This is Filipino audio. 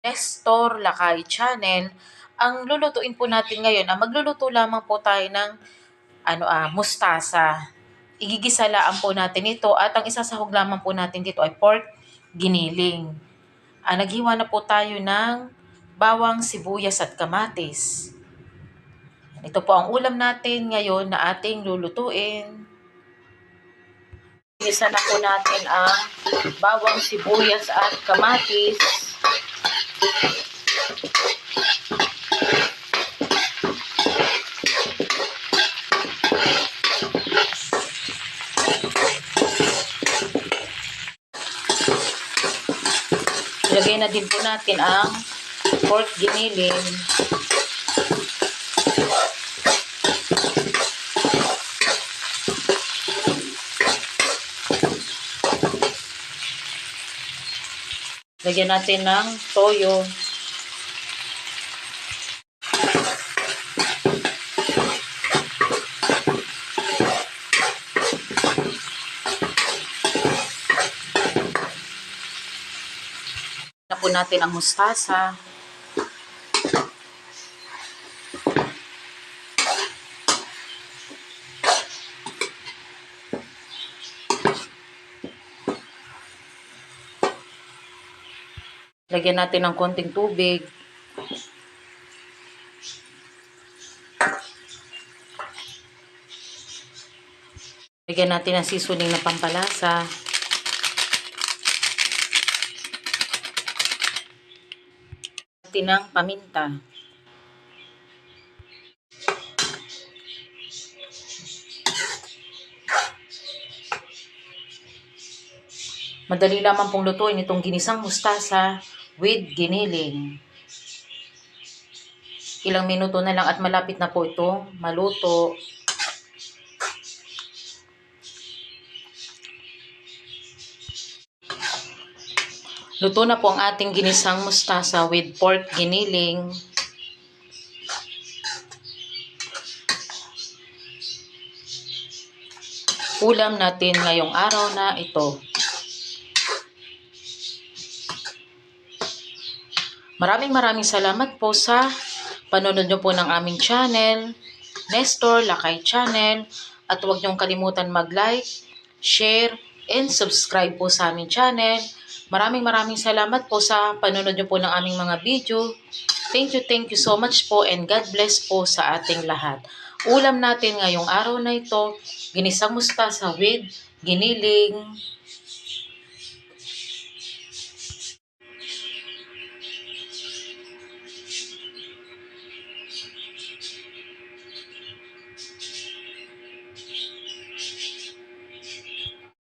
Nestor Lakay Channel. Ang lulutuin po natin ngayon, ah, magluluto lamang po tayo ng ano ah, mustasa. Igigisalaan po natin ito at ang isasahog lamang po natin dito ay pork giniling. Ah, naghiwa na po tayo ng bawang, sibuyas at kamatis. Ito po ang ulam natin ngayon na ating lulutuin. Igisa na po natin ang bawang, sibuyas at kamatis. Ilagay na din po natin ang pork giniling. Lagyan natin ng toyo. Po natin ang mustasa. Lagyan natin ng konting tubig. Lagyan natin ng seasoning na pampalasa. Natin ng paminta. Madali lamang pong lutuin itong ginisang mustasa with giniling. Ilang minuto na lang at malapit na po ito maluto. Luto na po ang ating ginisang mustasa with pork giniling. Ulam natin ngayong araw na ito. Maraming maraming salamat po sa panonood nyo po ng aming channel, Nestor Lakay Channel, at huwag niyong kalimutan mag-like, share, and subscribe po sa aming channel. Maraming maraming salamat po sa panonood nyo po ng aming mga video. Thank you, thank you so much po and God bless po sa ating lahat. Ulam natin ngayong araw na ito, ginisang mustasa with giniling